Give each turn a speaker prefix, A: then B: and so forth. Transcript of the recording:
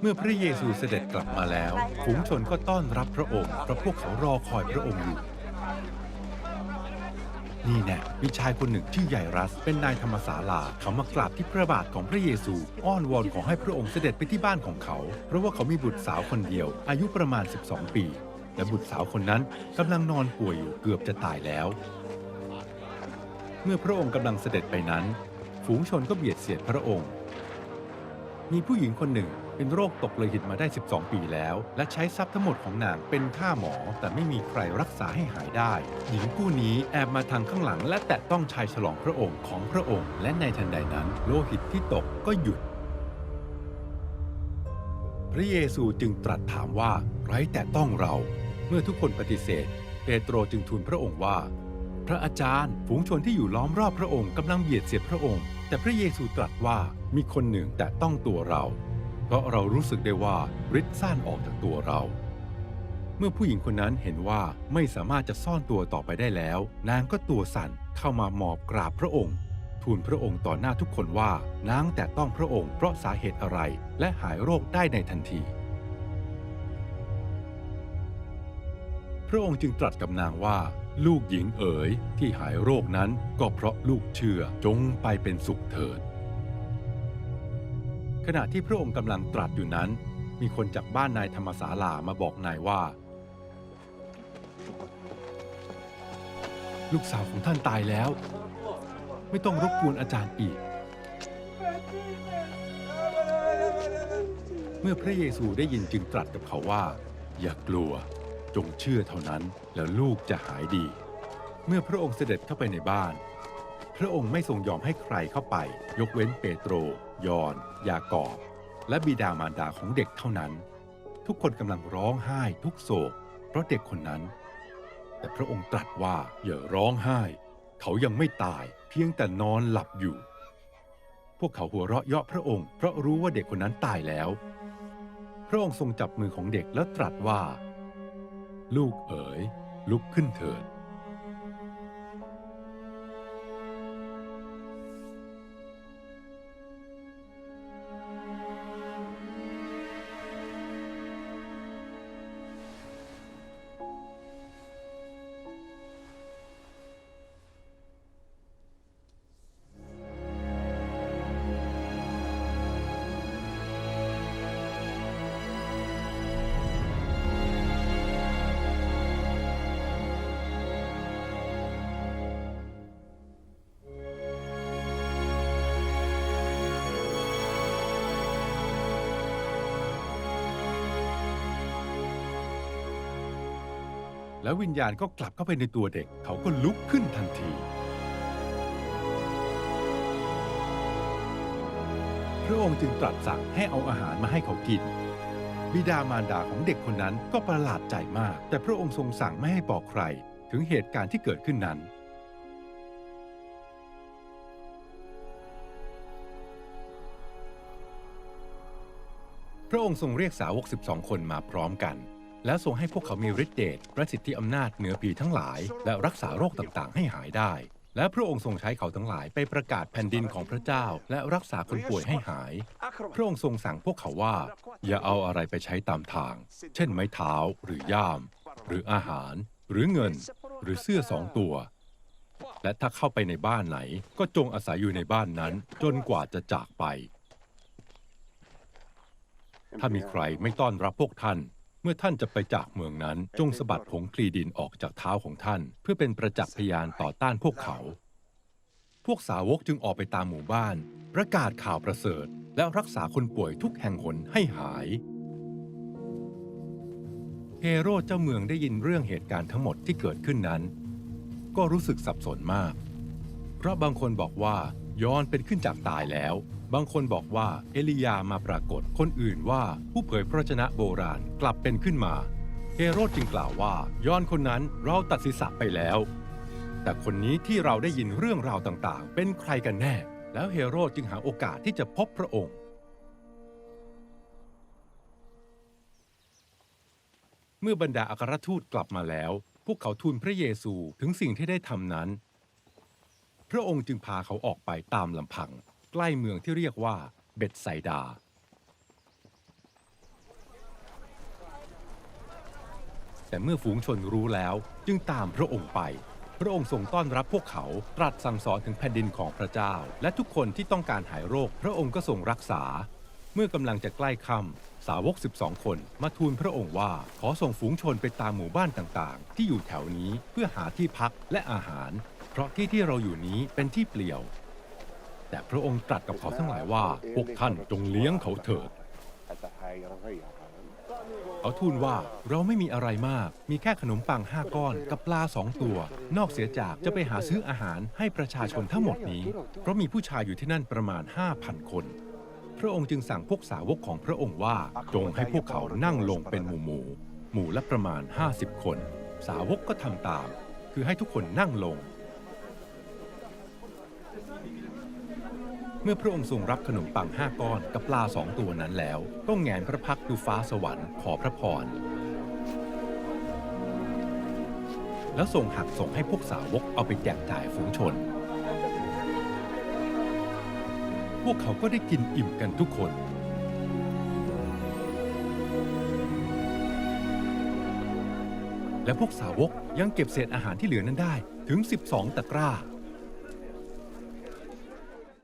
A: เมื่อพระเยซูเสด็จกลับมาแล้ว ฝูงชนก็ต้อนรับพระองค์เพราะพวกเขารอคอยพระองค์อยู่ นี่แน่มีชายคนหนึ่งชื่อใหญ่รัส เป็นนายธรรมศาลาเขามากราบที่พระบาทของพระเยซู อ้อนวอนขอให้พระองค์เสด็จไปที่บ้านของเขา เพราะว่าเขามีบุตรสาวคนเดียว อายุประมาณ 12 ปี และบุตรสาวคนนั้นกำลังนอนป่วยอยู่เกือบจะตายแล้ว เมื่อพระองค์กำลังเสด็จไปนั้น ฝูงชนก็เบียดเสียดพระองค์ มีผู้หญิงคนหนึ่งเป็นโรคตกโลหิตมาได้ 12 ปีแล้ว และใช้ทรัพย์ทั้งหมดของนางเป็นค่าหมอ แต่ไม่มีใครรักษาให้หายได้ หญิงผู้นี้แอบมาทางข้างหลัง และแตะต้องชายฉลองพระองค์ของพระองค์ และในทันใดนั้น โลหิตที่ตกก็หยุด พระเยซูจึงตรัสถามว่าใครแตะต้องเรา เมื่อทุกคนปฏิเสธ เปโตรจึงทูลพระองค์ว่า พระอาจารย์ ฝูงชนที่อยู่ล้อมรอบพระองค์กำลังเบียดเสียดพระองค์ แต่พระเยซูตรัสว่ามีคนหนึ่งแต่ต้องตัวเรา เพราะเรารู้สึกได้ว่าฤทธิ์ซ่านออกจากตัวเรา เมื่อผู้หญิงคนนั้นเห็นว่าไม่สามารถจะซ่อนตัวต่อไปได้แล้ว นางก็ตัวสั่นเข้ามาหมอบกราบพระองค์ทูลพระองค์ต่อหน้าทุกคนว่านางแต่ต้องพระองค์เพราะสาเหตุอะไรและหายโรคได้ในทันที พระองค์จึงตรัสกับนางว่า ลูกหญิงเอ๋ยที่หายโรคนั้นก็เพราะลูกเชื่อจงไปเป็นสุขเถิด ขณะที่พระองค์กำลังตรัสอยู่นั้น มีคนจากบ้านนายธรรมศาลามาบอกนายว่า ลูกสาวของท่านตายแล้ว ไม่ต้องรบกวนอาจารย์อีก เมื่อพระเยซูได้ยินจึงตรัสกับเขาว่า อย่ากลัว จงเชื่อเท่านั้นแล้วลูกจะหายดี เมื่อพระองค์เสด็จเข้าไปในบ้าน พระองค์ไม่ทรงยอมให้ใครเข้าไป ยกเว้นเปโตร ยอน ยากอบ และบิดามารดาของเด็กเท่านั้น ทุกคนกำลังร้องไห้ทุกโศก เพราะเด็กคนนั้น แต่พระองค์ตรัสว่าอย่าร้องไห้ เขายังไม่ตายเพียงแต่นอนหลับอยู่ พวกเขาหัวเราะเยาะพระองค์เพราะรู้ว่าเด็กคนนั้นตายแล้ว พระองค์ทรงจับมือของเด็กแล้วตรัสว่า ลูกเอ๋ยลุกขึ้นเถิด แล้ววิญญาณก็กลับเข้าไปในตัวเด็ก เขาก็ลุกขึ้นทันที พระองค์จึงตรัสสั่งให้เอาอาหารมาให้เขากิน บิดามารดาของเด็กคนนั้นก็ประหลาดใจมาก แต่พระองค์ทรงสั่งไม่ให้บอกใคร ถึงเหตุการณ์ที่เกิดขึ้นนั้น พระองค์ทรงเรียกสาวก 12 คนมาพร้อมกัน แล้วทรงให้พวกเขามีฤทธิเดชและสิทธิอำนาจเหนือผีทั้งหลาย และรักษาโรคต่างๆ ให้หายได้ และพระองค์ทรงใช้เขาทั้งหลายไปประกาศแผ่นดินของพระเจ้า และรักษาคนป่วยให้หาย พระองค์ทรงสั่งพวกเขาว่า อย่าเอาอะไรไปใช้ตามทาง เช่นไม้เท้าหรือย่าม หรืออาหาร หรือเงิน หรือเสื้อสองตัว และถ้าเข้าไปในบ้านไหน ก็จงอาศัยอยู่ในบ้านนั้น จนกว่าจะจากไป ถ้ามีใครไม่ต้อนรับพวกท่าน เมื่อท่านจะไปจากเมืองนั้น จงสะบัดผงคลีดินออกจากเท้าของท่าน เพื่อเป็นประจักษ์พยานต่อต้านพวกเขา พวกสาวกจึงออกไปตามหมู่บ้าน ประกาศข่าวประเสริฐ และรักษาคนป่วยทุกแห่งหนให้หายเฮโรดเจ้าเมืองได้ยินเรื่องเหตุการณ์ทั้งหมดที่เกิดขึ้นนั้น ก็รู้สึกสับสนมาก ราะบางคนบอกว่ายอนเป็นขึ้นจากตายแล้ว บางคนบอกว่าเอลียามาปรากฏคนอื่นว่าผู้เผยพระชนะโบราณกลับเป็นขึ้นมาเฮโรดจึงกล่าวว่ายอนคนนั้นเราตัดศีรษะไปแล้ว แต่คนนี้ที่เราได้ยินเรื่องราวต่างๆ เป็นใครกันแน่ แล้วเฮโรดจึงหาโอกาสที่จะพบพระองค์เมื่อบรรดาอัครทูตกลับมาแล้ว พวกเขาทูลพระเยซูถึงสิ่งที่ได้ทำนั้น พระองค์จึงพาเขาออกไปตามลำพัง ใกล้เมืองที่เรียกว่าเบ็ดไซดา แต่เมื่อฝูงชนรู้แล้วจึงตามพระองค์ไป พระองค์ทรงต้อนรับพวกเขาตรัสสั่งสอนถึงแผ่นดินของพระเจ้า และทุกคนที่ต้องการหายโรค พระองค์ก็ทรงรักษา เมื่อกำลังจะใกล้ค่ำสาวก 12 คนมาทูลพระองค์ว่าขอส่งฝูงชนไปตามหมู่บ้านต่างๆ ที่อยู่แถวนี้เพื่อหาที่พักและอาหาร เพราะที่ที่เราอยู่นี้เป็นที่เปลี่ยว แต่พระองค์ตรัสกับเขาทั้งหลายว่าพวกท่านจงเลี้ยงเขาเถิด เขาทูลว่าเราไม่มีอะไรมาก มีแค่ขนมปังห้าก้อนกับปลาสองตัว นอกเสียจากจะไปหาซื้ออาหารให้ประชาชนทั้งหมดนี้ เพราะมีผู้ชายอยู่ที่นั่นประมาณ 5,000 คน พระองค์จึงสั่งพวกสาวกของพระองค์ว่าจงให้พวกเขานั่งลงเป็นหมู่หมู่ๆหมู่ละประมาณ 50 คน สาวกก็ทำตาม คือให้ทุกคนนั่งลง เมื่อพระองค์ทรงรับขนมปังห้าก้อนกับปลาสองตัวนั้นแล้ว ก็แงนพระพักตร์ดูฟ้าสวรรค์ขอพระพร แล้วทรงหักส่งให้พวกสาวกเอาไปแจกจ่ายฝูงชน พวกเขาก็ได้กินอิ่มกันทุกคน และพวกสาวกยังเก็บเศษอาหารที่เหลือนั้นได้ถึง 12 ตะกร้า